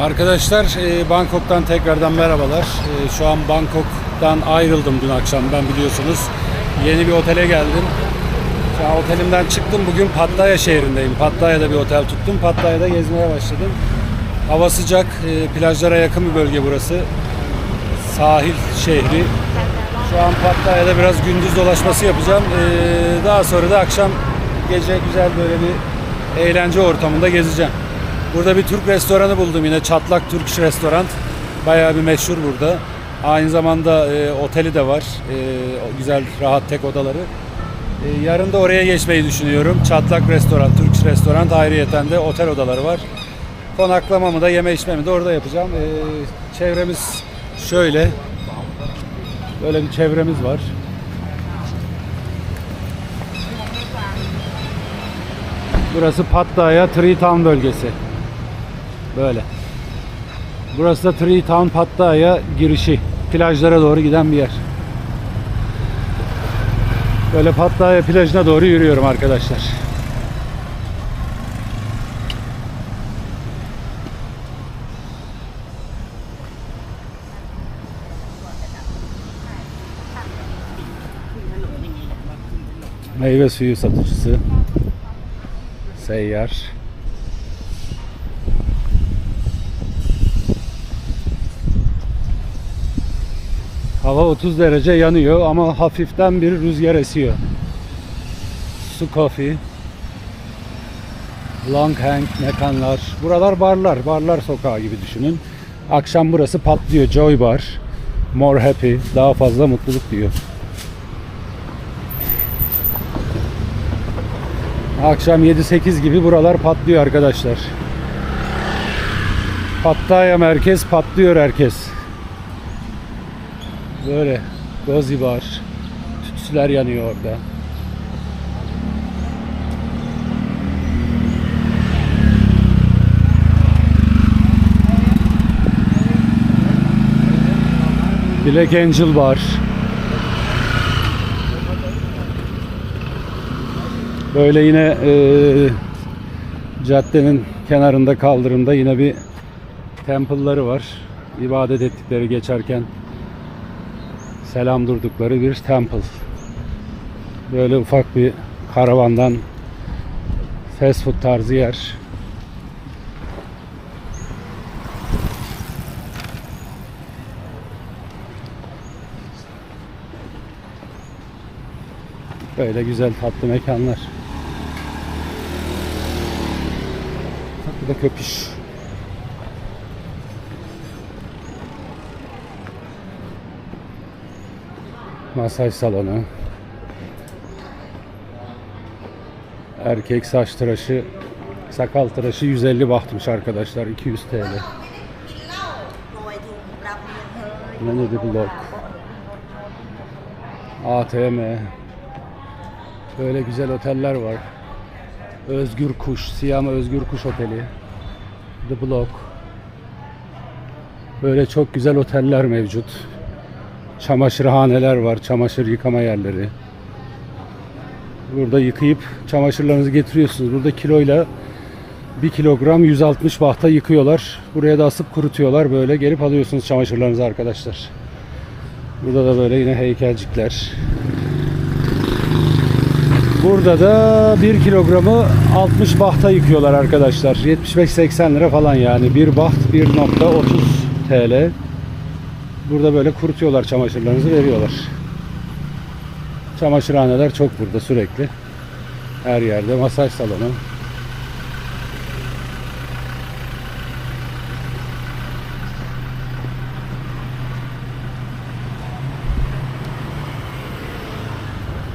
Arkadaşlar e, Bangkok'tan tekrardan merhabalar. E, Şu an Bangkok'tan ayrıldım dün akşam ben biliyorsunuz. Yeni bir otele geldim. Şu otelimden çıktım. Bugün Pattaya şehrindeyim. Pattaya'da bir otel tuttum. Pattaya'da gezmeye başladım. Hava sıcak, e, plajlara yakın bir bölge burası. Sahil şehri. Şu an Pattaya'da biraz gündüz dolaşması yapacağım. Daha sonra da akşam gece güzel böyle bir eğlence ortamında gezeceğim. Burada bir Türk restoranı buldum yine Çatlak Türk Restoran. Bayağı bir meşhur burada. Aynı zamanda e, oteli de var. E, güzel rahat tek odaları. E, yarın da oraya geçmeyi düşünüyorum. Çatlak Restoran, Türk Restoran ayrıyeten de otel odaları var. Konaklamamı da yeme içmemi de orada yapacağım. E, çevremiz şöyle. Böyle bir çevremiz var. Burası Pattaya Tree Town bölgesi. Böyle. Burası da Tree Town Pattaya girişi. Plajlara doğru giden bir yer. Böyle Pattaya plajına doğru yürüyorum arkadaşlar. Meyve suyu satıcısı. Seyyar. Hava 30 derece yanıyor ama hafiften bir rüzgar esiyor. Su Coffee. Long Hang mekanlar. Buralar barlar. Barlar sokağı gibi düşünün. Akşam burası patlıyor. Joy Bar. More happy. Daha fazla mutluluk diyor. Akşam 7-8 gibi buralar patlıyor arkadaşlar. Pattaya merkez patlıyor herkes. Böyle gozi var. Tütsüler yanıyor orada. Black Angel var. Böyle yine eee, caddenin kenarında kaldırımda yine bir temple'ları var. İbadet ettikleri geçerken selam durdukları bir temple. Böyle ufak bir karavandan fast food tarzı yer. Böyle güzel tatlı mekanlar. Bu da köpüş. Masaj salonu. Erkek saç tıraşı, sakal tıraşı 150 bahtmış arkadaşlar. 200 TL. Menüde blok. ATM. Böyle güzel oteller var. Özgür Kuş, Siyam Özgür Kuş Oteli. The Block. Böyle çok güzel oteller mevcut. Çamaşırhaneler var, çamaşır yıkama yerleri. Burada yıkayıp çamaşırlarınızı getiriyorsunuz. Burada kiloyla 1 kilogram 160 bahta yıkıyorlar. Buraya da asıp kurutuyorlar. Böyle gelip alıyorsunuz çamaşırlarınızı arkadaşlar. Burada da böyle yine heykelcikler. Burada da 1 kilogramı 60 bahta yıkıyorlar arkadaşlar. 75-80 lira falan yani. Bir baht 1.30 TL. Burada böyle kurutuyorlar çamaşırlarınızı veriyorlar. Çamaşırhaneler çok burada sürekli. Her yerde masaj salonu.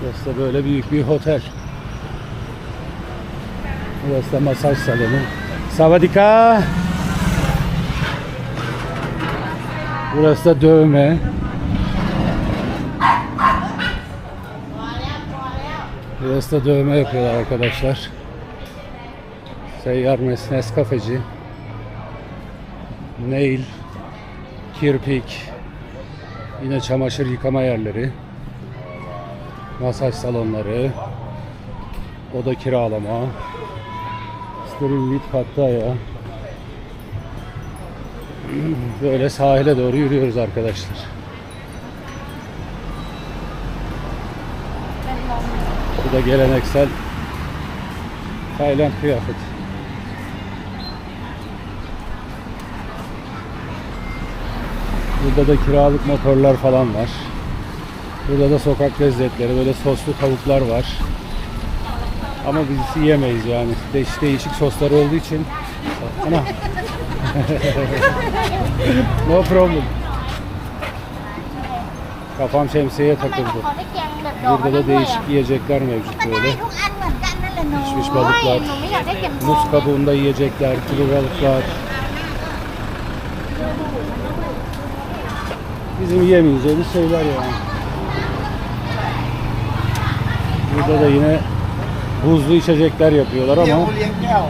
Burası da böyle büyük bir otel. Burası da masaj salonu. Savadika. Burası da dövme. Burası da dövme yapıyorlar arkadaşlar. Seyyar Mes- Nescafeci. Nail. Kirpik. Yine çamaşır yıkama yerleri masaj salonları, oda kiralama, Streamlit Pattaya, Böyle sahile doğru yürüyoruz arkadaşlar. Bu da geleneksel Tayland kıyafeti. Burada da kiralık motorlar falan var. Burada da sokak lezzetleri, böyle soslu tavuklar var. Ama biz yiyemeyiz yani. Değişik değişik sosları olduğu için. Ana no problem. Kafam şemsiyeye takıldı. Burada da değişik yiyecekler mevcut böyle. Pişmiş balıklar, muz kabuğunda yiyecekler, kuru balıklar. Bizim yemeyeceğimiz şeyler yani. Burada da yine buzlu içecekler yapıyorlar ama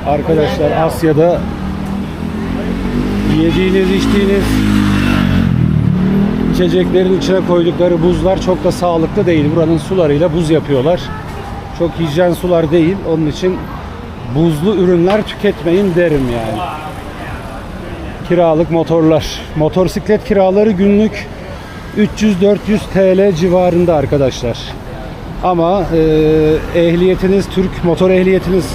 arkadaşlar Asya'da yediğiniz, içtiğiniz içeceklerin içine koydukları buzlar çok da sağlıklı değil. Buranın sularıyla buz yapıyorlar. Çok hijyen sular değil. Onun için buzlu ürünler tüketmeyin derim yani. Kiralık motorlar. Motosiklet kiraları günlük 300-400 TL civarında arkadaşlar. Ama e, ehliyetiniz, Türk motor ehliyetiniz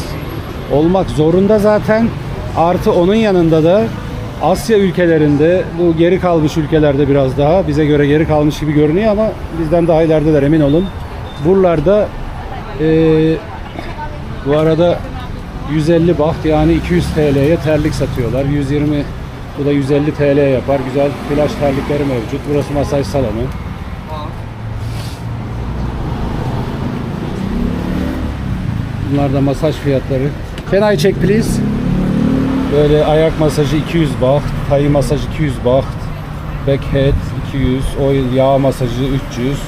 olmak zorunda zaten. Artı onun yanında da Asya ülkelerinde, bu geri kalmış ülkelerde biraz daha bize göre geri kalmış gibi görünüyor ama bizden daha ilerideler emin olun. Buralarda e, bu arada 150 baht yani 200 TL'ye terlik satıyorlar. 120 bu da 150 TL yapar. Güzel plaj terlikleri mevcut. Burası masaj salonu. Bunlar da masaj fiyatları. Can I check please? Böyle ayak masajı 200 baht, tay masajı 200 baht, backhead 200, oil yağ masajı 300,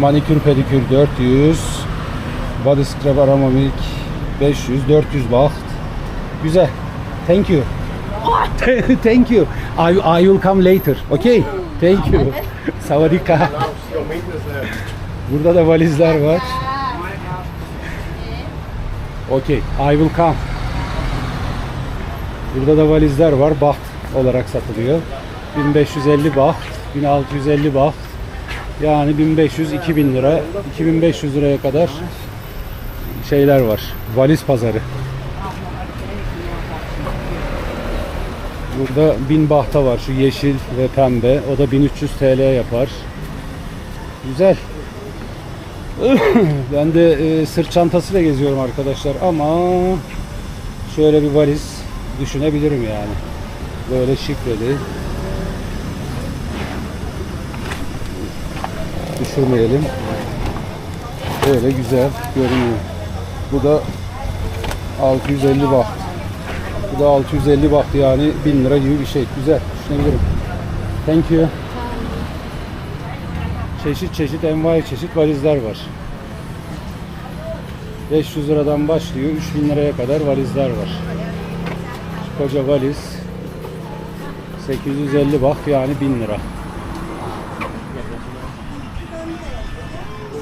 manikür pedikür 400, body scrub aroma milk 500, 400 baht. Güzel. Thank you. Thank you. I, I will come later. Okay. Thank you. Savadika. Burada da valizler var. Okay. I will come. Burada da valizler var. Baht olarak satılıyor. 1550 baht, 1650 baht. Yani 1500-2000 lira, 2500 liraya kadar şeyler var. Valiz pazarı. Burada 1000 bahta var. Şu yeşil ve pembe. O da 1300 TL yapar. Güzel. ben de e, sırt çantasıyla geziyorum arkadaşlar ama şöyle bir valiz düşünebilirim yani. Böyle şifreli. Düşürmeyelim. Böyle güzel görünüyor. Bu da 650 baht. Bu da 650 baht yani 1000 lira gibi bir şey. Güzel düşünebilirim. Thank you. Çeşit çeşit envai çeşit valizler var. 500 liradan başlıyor 3000 liraya kadar valizler var. Koca valiz 850 baht yani 1000 lira.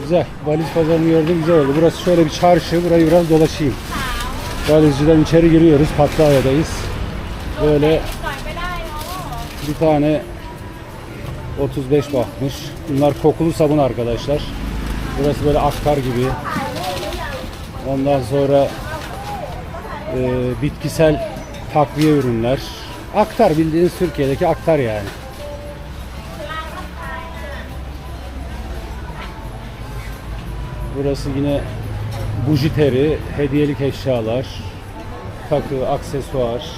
Güzel. Valiz pazarını gördüm güzel oldu. Burası şöyle bir çarşı. Burayı biraz dolaşayım. Valizciden içeri giriyoruz. Pattaya'dayız. Böyle bir tane 35 bahtmış. Bunlar kokulu sabun arkadaşlar. Burası böyle aktar gibi. Ondan sonra e, bitkisel takviye ürünler. Aktar bildiğiniz Türkiye'deki aktar yani. Burası yine bujiteri, hediyelik eşyalar, takı, aksesuar.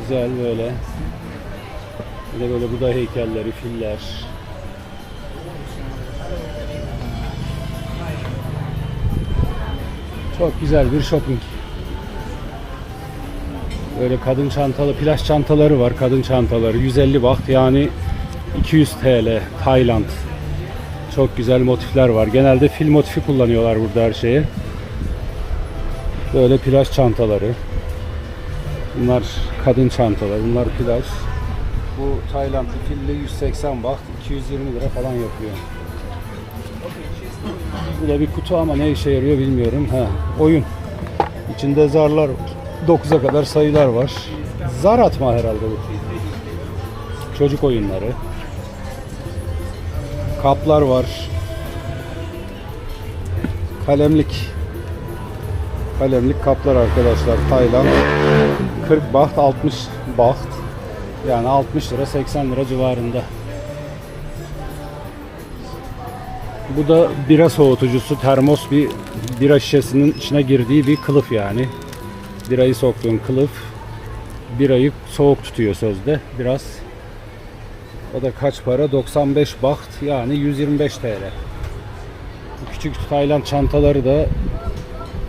Güzel böyle. Bir de böyle Buda heykelleri, filler. Çok güzel bir shopping. Böyle kadın çantalı, plaj çantaları var. Kadın çantaları 150 baht yani 200 TL Tayland. Çok güzel motifler var. Genelde fil motifi kullanıyorlar burada her şeye. Böyle plaj çantaları. Bunlar kadın çantaları. Bunlar plaj. Bu Taylandlı filli 180 baht. 220 lira falan yapıyor. Bu da bir kutu ama ne işe yarıyor bilmiyorum. Ha, oyun. İçinde zarlar var. 9'a kadar sayılar var. Zar atma herhalde bu. Çocuk oyunları. Kaplar var. Kalemlik. Kalemlik kaplar arkadaşlar. Tayland. 40 baht, 60 baht. Yani 60 lira, 80 lira civarında. Bu da bira soğutucusu, termos bir bira şişesinin içine girdiği bir kılıf yani. Birayı soktuğun kılıf birayı soğuk tutuyor sözde biraz. O da kaç para? 95 baht yani 125 TL. Bu küçük Tayland çantaları da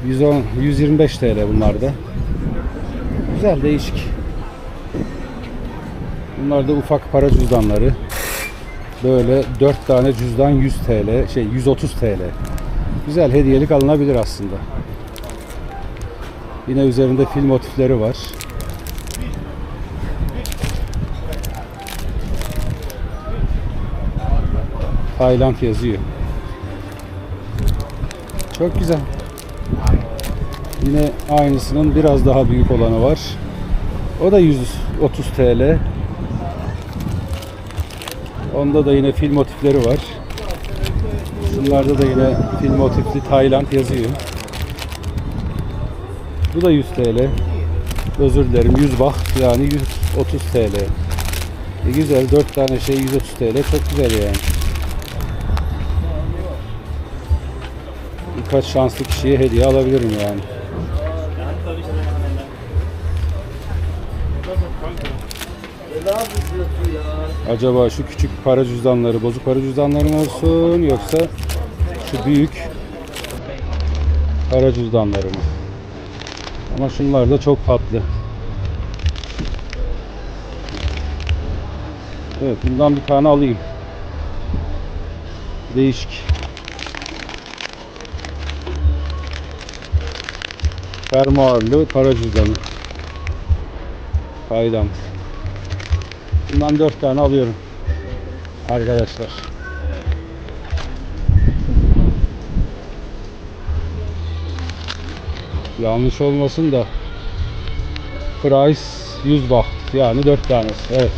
110 125 TL bunlar da. Güzel değişik. Bunlar da ufak para cüzdanları. Böyle 4 tane cüzdan 100 TL, şey 130 TL. Güzel hediyelik alınabilir aslında. Yine üzerinde fil motifleri var. Tayland yazıyor. Çok güzel. Yine aynısının biraz daha büyük olanı var. O da 130 TL. Onda da yine fil motifleri var. Şunlarda da yine fil motifli Tayland yazıyor. Bu da 100 TL. Özür dilerim 100 baht yani 130 TL. E güzel 4 tane şey 130 TL çok güzel yani. Birkaç şanslı kişiye hediye alabilirim yani. Acaba şu küçük para cüzdanları bozuk para cüzdanlarım olsun yoksa şu büyük para cüzdanları mı? Ama şunlar da çok tatlı. Evet bundan bir tane alayım. Değişik. Fermuarlı para cüzdanı. Faydam. Bundan 4 tane alıyorum. Arkadaşlar. Yanlış olmasın da price 100 baht yani 4 tanesi. Evet.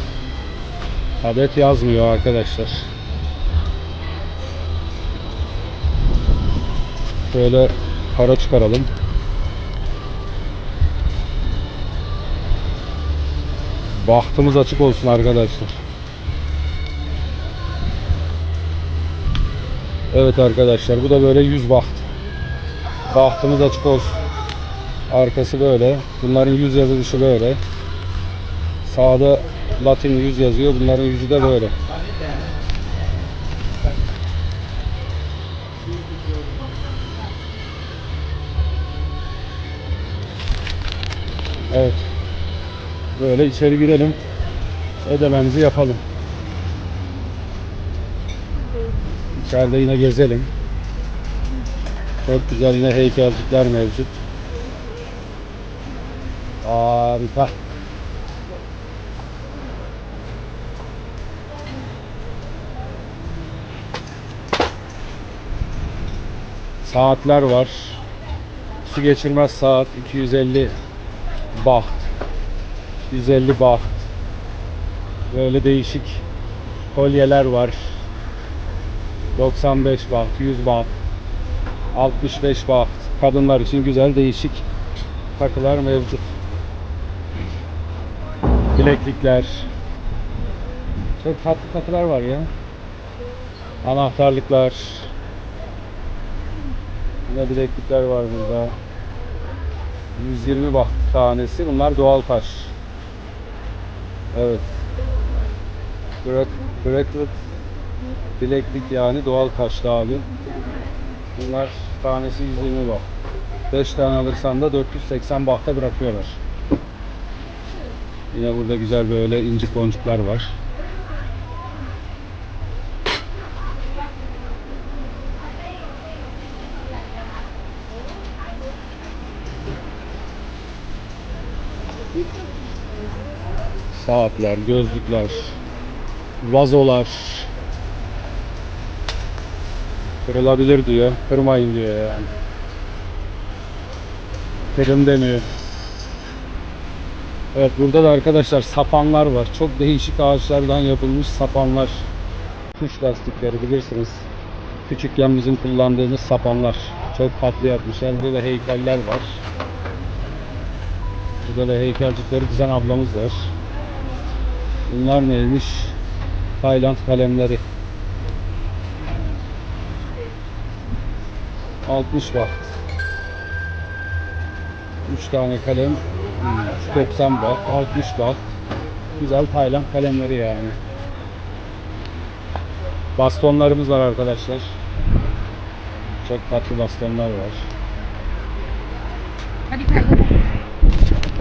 Adet yazmıyor arkadaşlar. Şöyle para çıkaralım. Bahtımız açık olsun arkadaşlar. Evet arkadaşlar bu da böyle 100 baht. Bahtımız açık olsun. Arkası böyle. Bunların yüz yazılışı böyle. Sağda Latin yüz yazıyor. Bunların yüzü de böyle. Evet. Böyle içeri girelim. Ödememizi yapalım. İçeride yine gezelim. Çok güzel yine heykelcikler mevcut. Harika. Saatler var. Su geçirmez saat 250 baht. 150 baht. Böyle değişik kolyeler var. 95 baht, 100 baht, 65 baht. Kadınlar için güzel değişik takılar mevcut. Bileklikler. Çok tatlı takılar var ya. Anahtarlıklar. Yine bileklikler var burada. 120 baht tanesi. Bunlar doğal taş. Evet. Bracelet bileklik yani doğal taşlı abi. Bunlar tanesi 120 baht. 5 tane alırsan da 480 bahta bırakıyorlar. Yine burada güzel böyle incik boncuklar var. Saatler, gözlükler, vazolar. Kırılabilir diyor. Kırmayın diyor yani. Kırın demiyor. Evet burada da arkadaşlar sapanlar var. Çok değişik ağaçlardan yapılmış sapanlar. Kuş lastikleri bilirsiniz. Küçükken bizim kullandığımız sapanlar. Çok tatlı yapmışlar. Burada da heykeller var. Burada da heykelcikleri dizen ablamız var. Bunlar neymiş? Tayland kalemleri. 60 baht. 3 tane kalem 90 baht, 60 baht. Güzel Tayland kalemleri yani. Bastonlarımız var arkadaşlar. Çok tatlı bastonlar var. Hadi kaybolun.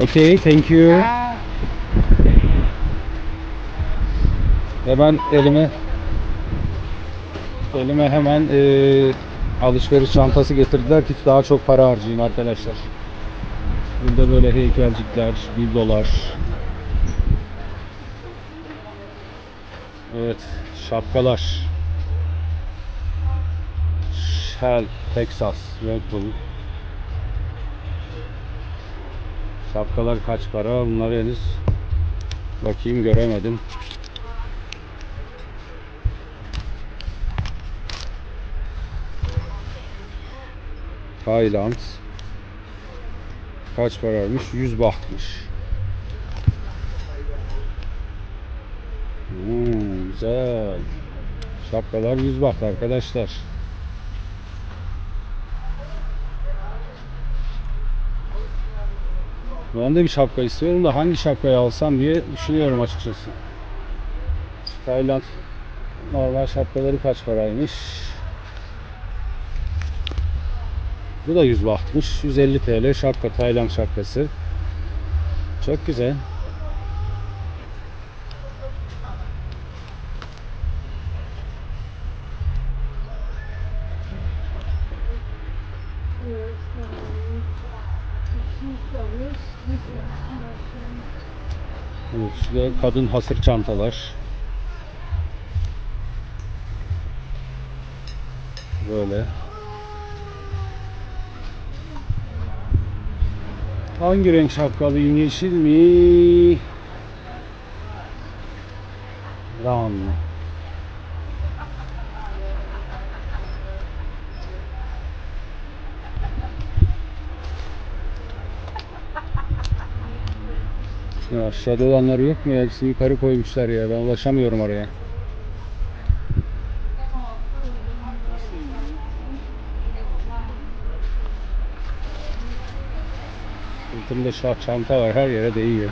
Okay, thank you. Hemen elime elime hemen eee, alışveriş çantası getirdiler ki daha çok para harcayayım arkadaşlar. Burada böyle heykelcikler, biblolar. Evet, şapkalar. Shell, Texas, Red Bull. Şapkalar kaç para? Bunları henüz bakayım göremedim. Tayland kaç paraymış? 100 bahtmış. Hmm, güzel. Şapkalar 100 baht arkadaşlar. Ben de bir şapka istiyorum da hangi şapkayı alsam diye düşünüyorum açıkçası. Tayland normal şapkaları kaç paraymış? Bu da 100 bahtmış. 150 TL şapka Tayland şapkası. Çok güzel. Evet, kadın hasır çantalar. Böyle. Hangi renk şapkalıyım? Yeşil mi? Brown mı? Ya aşağıda olanları yok mu ya? Hepsini yukarı koymuşlar ya. Ben ulaşamıyorum oraya. Sırtımda şah çanta var. Her yere değiyor.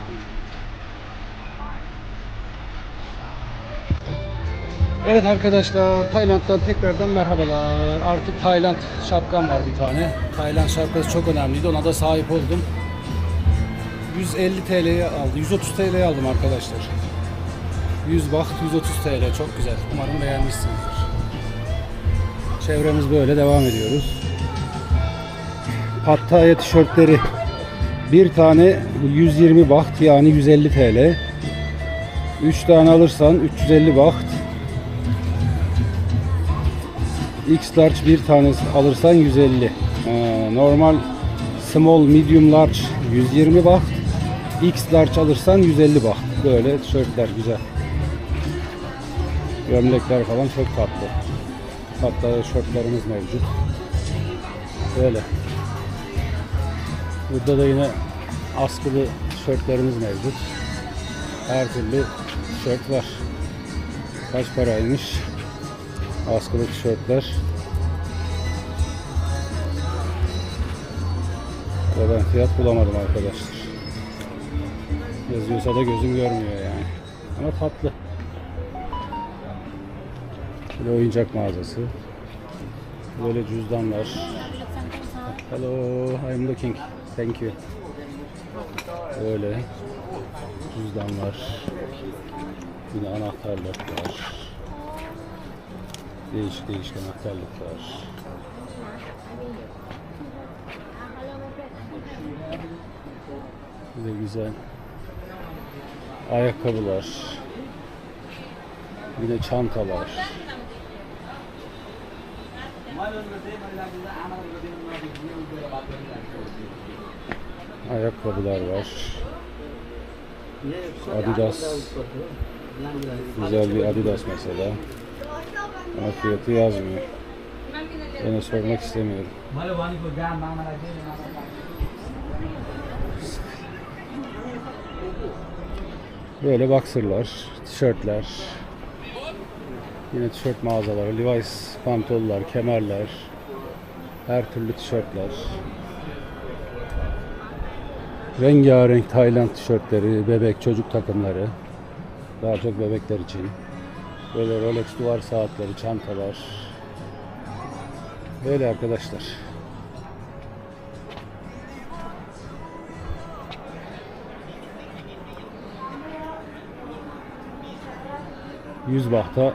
Evet arkadaşlar Tayland'dan tekrardan merhabalar. Artık Tayland şapkam var bir tane. Tayland şapkası çok önemliydi. Ona da sahip oldum. 150 TL'ye aldı. 130 TL'ye aldım arkadaşlar. 100 baht 130 TL çok güzel. Umarım beğenmişsinizdir. Çevremiz böyle devam ediyoruz. Pattaya tişörtleri bir tane 120 baht yani 150 TL. 3 tane alırsan 350 baht. X large bir tanesi alırsan 150. Ee, normal small medium large 120 baht. X large alırsan 150 baht. Böyle tişörtler güzel. Gömlekler falan çok tatlı. Hatta şortlarımız mevcut. Böyle. Burada da yine askılı tişörtlerimiz mevcut. Her türlü tişört var. Kaç paraymış? Askılı tişörtler. Ve ben fiyat bulamadım arkadaşlar. Yazıyorsa da gözüm görmüyor yani. Ama tatlı. Böyle oyuncak mağazası. Böyle cüzdanlar. Hello, I'm looking. Thank you. Böyle cüzdanlar. Yine anahtarlıklar. Değişik değişik anahtarlıklar. De güzel ayakkabılar. Bir de çantalar. Ayakkabılar var. Adidas. Güzel bir Adidas mesela. Ama fiyatı yazmıyor. Ben sormak istemiyorum. Böyle boxerlar, tişörtler. Yine tişört mağazaları, Levi's pantollar, kemerler. Her türlü tişörtler. Rengarenk Tayland tişörtleri, bebek, çocuk takımları. Daha çok bebekler için. Böyle Rolex duvar saatleri, çantalar. Böyle arkadaşlar. Yüz bahta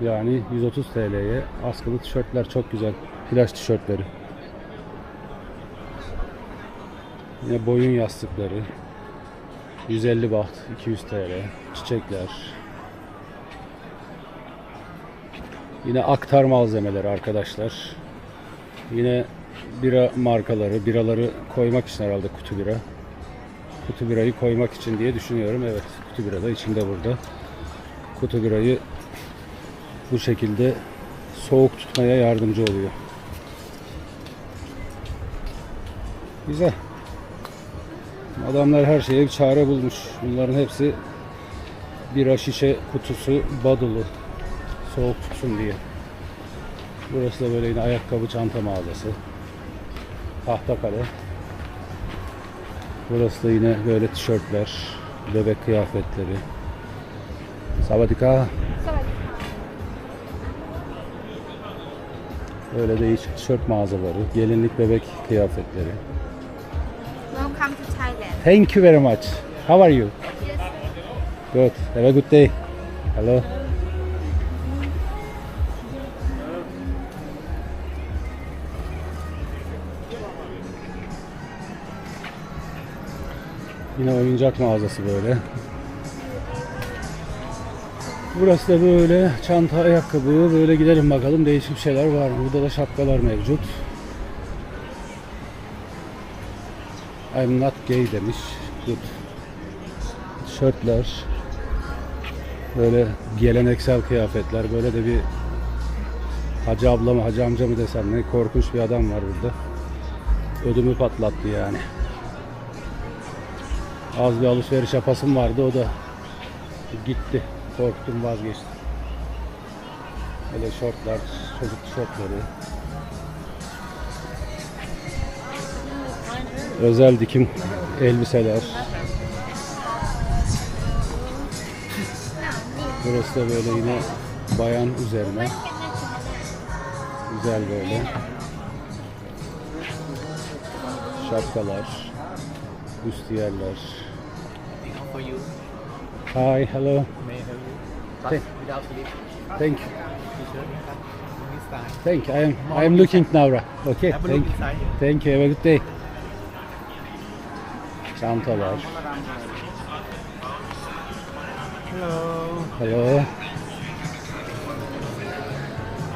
yani 130 TL'ye askılı tişörtler çok güzel. Plaj tişörtleri. Yine boyun yastıkları. 150 baht, 200 TL. Çiçekler. Yine aktar malzemeleri arkadaşlar. Yine bira markaları, biraları koymak için herhalde kutu bira. Kutu birayı koymak için diye düşünüyorum. Evet, kutu bira da içinde burada. Kutu birayı bu şekilde soğuk tutmaya yardımcı oluyor. Güzel. Adamlar her şeye bir çare bulmuş. Bunların hepsi bira şişe kutusu badulu. Soğuk tutsun diye. Burası da böyle yine ayakkabı çanta mağazası. Tahtakale. Burası da yine böyle tişörtler, bebek kıyafetleri. Savadika. Böyle değişik tişört mağazaları, gelinlik bebek kıyafetleri. Welcome to Thailand. Thank you very much. How are you? Good. Have a good day. Hello. Yine oyuncak mağazası böyle. Burası da böyle çanta, ayakkabı böyle gidelim bakalım değişik şeyler var. Burada da şapkalar mevcut. I'm not gay demiş. Good. Tişörtler. Böyle geleneksel kıyafetler. Böyle de bir hacı abla mı hacı amca mı desem ne korkunç bir adam var burada. Ödümü patlattı yani. Az bir alışveriş yapasım vardı o da gitti. Korktum vazgeçtim. Böyle şortlar, çocuk tişörtleri. Özel dikim elbiseler. Burası da böyle yine bayan üzerine. Güzel böyle. Şapkalar. You. Hi, hello. May I help you? But Thank-. Thank you. Thank you. I am I am looking now. Okay. Thank you. Thank you. Have a good day. Çantalar. Hello. Hello.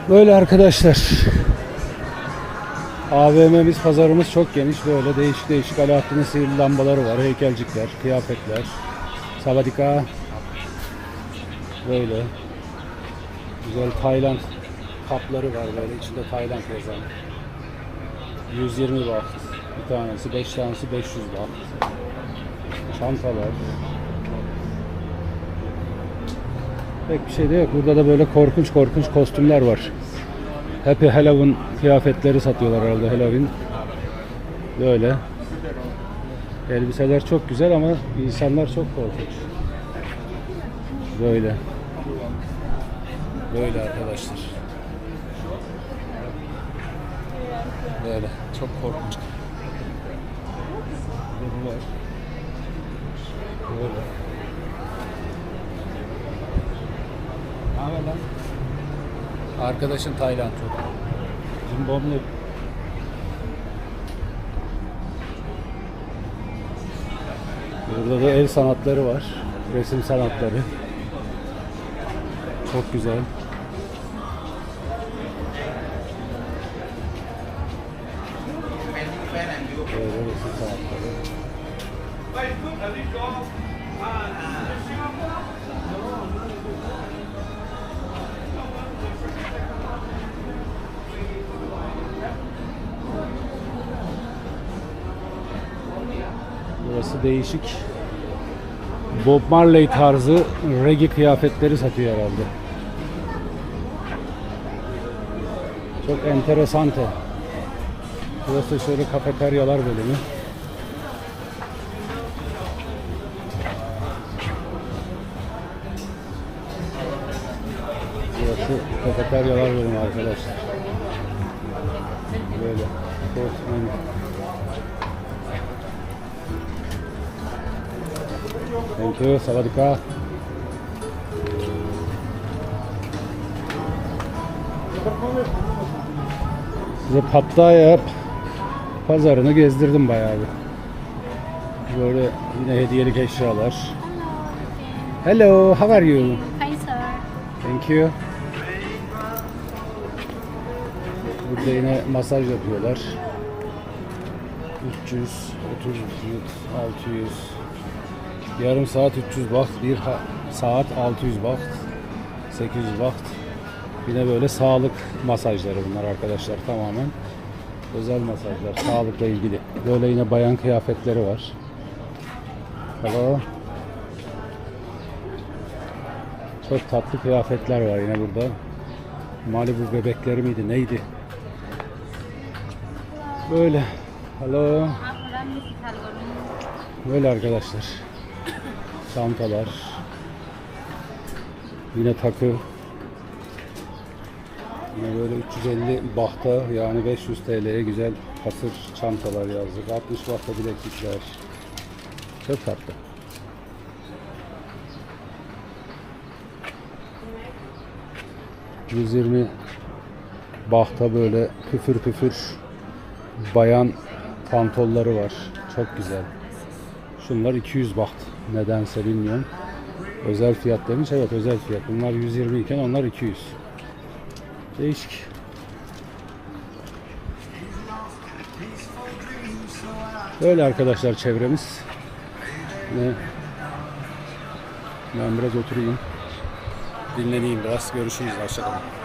Böyle arkadaşlar. AVM'miz, pazarımız çok geniş. Böyle değişik değişik Alaaddin'in sihirli lambaları var. Heykelcikler, kıyafetler. Savadika. Böyle. Güzel Tayland kapları var böyle. içinde Tayland yazan. 120 baht. Bir tanesi, 5 tanesi 500 baht. Çantalar. Pek bir şey de yok. Burada da böyle korkunç korkunç kostümler var. Happy Halloween kıyafetleri satıyorlar herhalde Halloween. Böyle. Elbiseler çok güzel ama insanlar çok korkunç. Böyle. Böyle arkadaşlar. Böyle. Çok korkunç. Böyle. Böyle. Ne haber lan? Arkadaşın Tayland çok. Zimbabwe. Burada da el sanatları var. Resim sanatları. Çok güzel. Burası değişik. Bob Marley tarzı reggae kıyafetleri satıyor herhalde. Çok enteresante. Burası şöyle kafeteryalar bölümü. Burası kafeteryalar bölümü arkadaşlar. Böyle. Portman. Thank you. Sawadika. Size Pattaya pazarını gezdirdim bayağı bir. Böyle yine hediyelik eşyalar. Hello, how are you? Hi sir. Thank you. Burada yine masaj yapıyorlar. 300, 30, 600, yarım saat 300 baht, bir saat 600 baht, 800 baht. Yine böyle sağlık masajları bunlar arkadaşlar tamamen. Özel masajlar, sağlıkla ilgili. Böyle yine bayan kıyafetleri var. Hello. Çok tatlı kıyafetler var yine burada. Malibu bebekleri miydi neydi? Böyle. Hello. Böyle arkadaşlar. Çantalar. Yine takı. Yine böyle 350 bahta yani 500 TL'ye güzel hasır çantalar yazdık. 60 bahta bileklikler. Çok tatlı. ...120 bahta böyle püfür püfür bayan pantolları var. Çok güzel. Şunlar 200 baht. Nedense bilmiyorum. Özel fiyat demiş. Evet özel fiyat. Bunlar 120 iken onlar 200. Değişik. Böyle arkadaşlar çevremiz. Ne? Ben biraz oturayım. Dinleneyim biraz. Görüşürüz. Hoşçakalın.